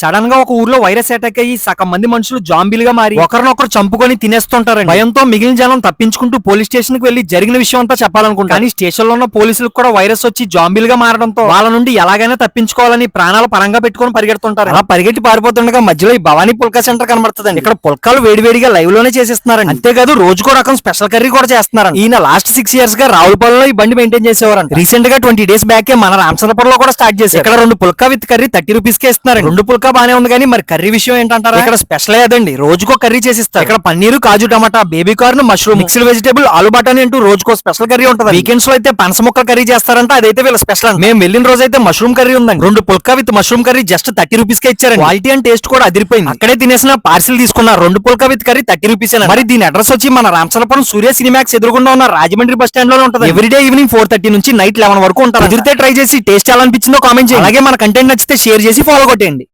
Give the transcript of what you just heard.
సడన్గా ఒక ఊర్లో వైరస్ అటాక్ అయ్యి సగం మంది మనుషులు జాంబీలుగా మారి ఒకరినొకరు చంపుకొని తినేస్తుంటారండి. భయంతో మిగిలిన జనం తప్పించుకుంటూ పోలీస్ స్టేషన్కి వెళ్ళి జరిగిన విషయం అంతా చెప్పాలనుకుంటారు. కానీ స్టేషన్లో ఉన్న పోలీసులకు కూడా వైరస్ వచ్చి జాంబీలుగా మారడంతో వాళ్ళ నుండి ఎలాగైనా తప్పించుకోవాలని ప్రాణాల పరంగా పెట్టుకొని పరిగెడుతుంటారు. అలా పరిగెట్టి పారిపోతుండగా మధ్యలో ఈ భవానీ పుల్కా సెంటర్ కనబడుతుందండి. ఇక్కడ పుల్కాలు వేడివేడిగా లైవ్లోనే చేసిస్తున్నారండి. అంతేకాదు రోజుకో రకం స్పెషల్ కర్రీ కూడా చేస్తున్నారు ఈయన లాస్ట్ సిక్స్ ఇయర్స్గా రావులపాలెంలో ఈ బండి మెయింటైన్ చేసేవారంట. రీసెంట్గా ట్వంటీ డేస్ బ్యాక్ మన రామచంద్రపురంలో కూడా స్టార్ట్ చేశారు. ఇక్కడ రెండు phulka with curry thirty rupees కే ఇస్తున్నారు రెండు పుల్కా బానే ఉంది కానీ మరి కర్రీ విషయం ఏంటంటారా? ఇక్కడ స్పెషల్ అదండి. రోజుకో కర్రీ చేసిస్తారు. ఇక్కడ paneer kaju tomato baby corn mushroom. Mixed vegetable aloo బటానీ అంటూ రోజుకో స్పెషల్ కర్రీ ఉంటుంది వీకెండ్స్లో అయితే పనస ముక్కల కర్రీ చేస్తారంట అదైతే వీళ్ళ స్పెషల్ మేము వెళ్ళిన రోజు అయితే మష్రూమ్ కర్రీ ఉందండి. రెండు phulka with mushroom curry just thirty rupees కే ఇచ్చారు క్వాలిటీ అండ్ టేస్ట్ కూడా అదిరిపోయింది. అక్కడే తినేసిన పార్సిల్ తీసుకున్న రెండు phulka with curry thirty rupees మరి దీని అడ్రస్ వచ్చి మన రామచంద్రపురం సూర్య సినిమాక్స్ ఎదురుగుండా ఉన్న రాజమండ్రి బస్ స్టాండ్లో ఉంటుంది ఎవ్రీడే ఈవినింగ్ ఫోర్ థర్టీ నుంచి నైట్ లెవెన్ వరకు ఉంటారు కుదిరితే ట్రై చేసి టేస్ట్ ఎలా అనిపించిందో కామెంట్ చేయండి. అలాగే మన కంటెంట్ నచ్చితే షేర్ చేసి ఫాలో కొట్టేయండి.